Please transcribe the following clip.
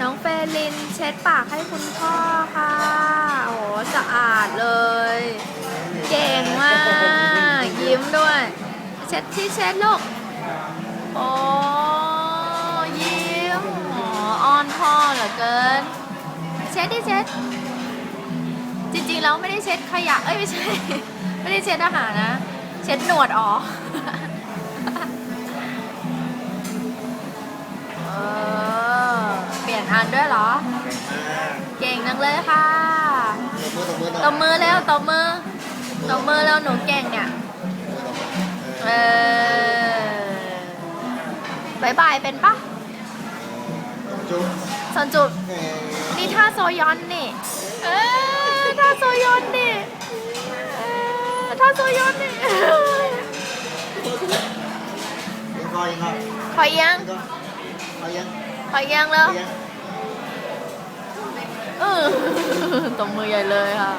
น้องเฟลินเช็ดปากให้คุณพ่อค่ะ โอ้สะอาดเลย เก่งมาก ยิ้มด้วย เช็ดที่เช็ดลูก โอ้ยิ้มอ๋ออ้อนพ่อเหลือเกิน เช็ดดิเช็ด จริงๆแล้วไม่ได้เช็ดขยะ เอ้ยไม่ใช่ ไม่ได้เช็ดอาหารนะ เช็ดหนวดอ๋อ เปลี่ยนอันด้วยเหรอ เก่งจังเลยค่ะตบมือตบมือหน่อยตบมือเร็วตบมือตบมือเร็วหนูเก่งเนี่ย เออบายบายเป็นปะจุ๊บสนจุบเอ่อนี่ท่าโซยอนนี่ เออท่าโซยอนนี่เออท่าโซยอนนี่ ยังคอยยังคอยขอเอียงคอยยังขอเอียงคแล้อวยยังเออ ตบมือใหญ่เลยค่ะ